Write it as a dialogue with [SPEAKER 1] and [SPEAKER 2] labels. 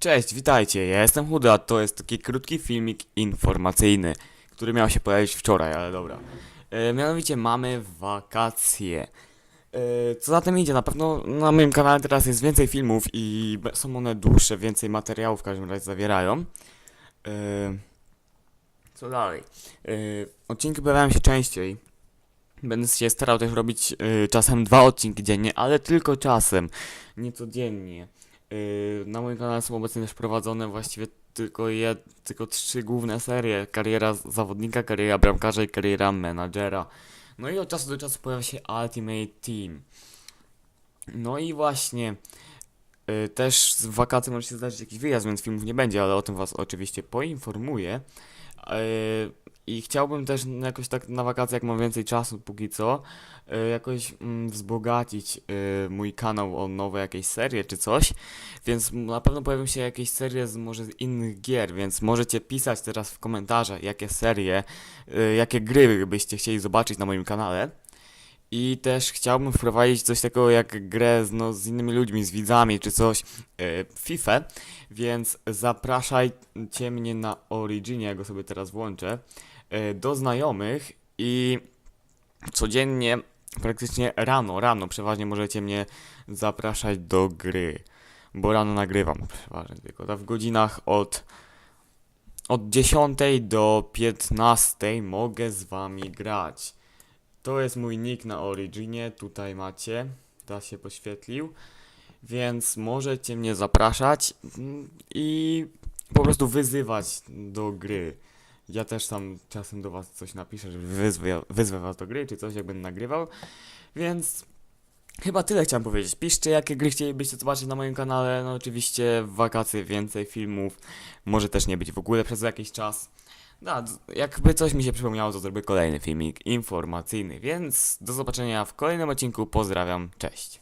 [SPEAKER 1] Cześć, witajcie, ja jestem Huda, a to jest taki krótki filmik informacyjny, który miał się pojawić wczoraj, ale dobra. E, mianowicie mamy wakacje. E, co za tym idzie, na pewno na moim kanale teraz jest więcej filmów i są one dłuższe, więcej materiałów w każdym razie zawierają. E, co dalej? E, odcinki pojawiają się częściej. Będę się starał też robić e, czasem dwa odcinki dziennie, ale tylko czasem, nie codziennie. Yy, na moim kanale są obecnie też prowadzone właściwie tylko, je, tylko trzy główne serie. Kariera zawodnika, kariera bramkarza i kariera menadżera. No i od czasu do czasu pojawia się Ultimate Team. No i właśnie yy, też z wakacji może się zdarzyć jakiś wyjazd, więc filmów nie będzie, ale o tym was oczywiście poinformuję. Yy, I chciałbym też jakoś tak na wakacje, jak mam więcej czasu póki co, yy, jakoś mm, wzbogacić yy, mój kanał o nowe jakieś serie czy coś. Więc na pewno pojawią się jakieś serie z może z innych gier, więc możecie pisać teraz w komentarzach, jakie serie, y, jakie gry byście chcieli zobaczyć na moim kanale. I też chciałbym wprowadzić coś takiego jak grę z, no, z innymi ludźmi, z widzami czy coś, y, FIFA, więc zapraszajcie mnie na Originie, ja go sobie teraz włączę, y, do znajomych i codziennie, praktycznie rano, rano przeważnie możecie mnie zapraszać do gry bo rano nagrywam przeważnie tylko. Tak w godzinach od, od 10 do 15 mogę z wami grać. To jest mój nick na Originie, tutaj macie, teraz się poświetlił, więc możecie mnie zapraszać mm, i po prostu wyzywać do gry. Ja też tam czasem do was coś napiszę, żeby wyzwę, wyzwę was do gry, czy coś, jak będę nagrywał, więc Chyba tyle chciałem powiedzieć. Piszcie, jakie gry chcielibyście zobaczyć na moim kanale. No oczywiście w wakacje więcej filmów. Może też nie być w ogóle przez jakiś czas. No, jakby coś mi się przypomniało, to zrobię kolejny filmik informacyjny. Więc do zobaczenia w kolejnym odcinku. Pozdrawiam, cześć.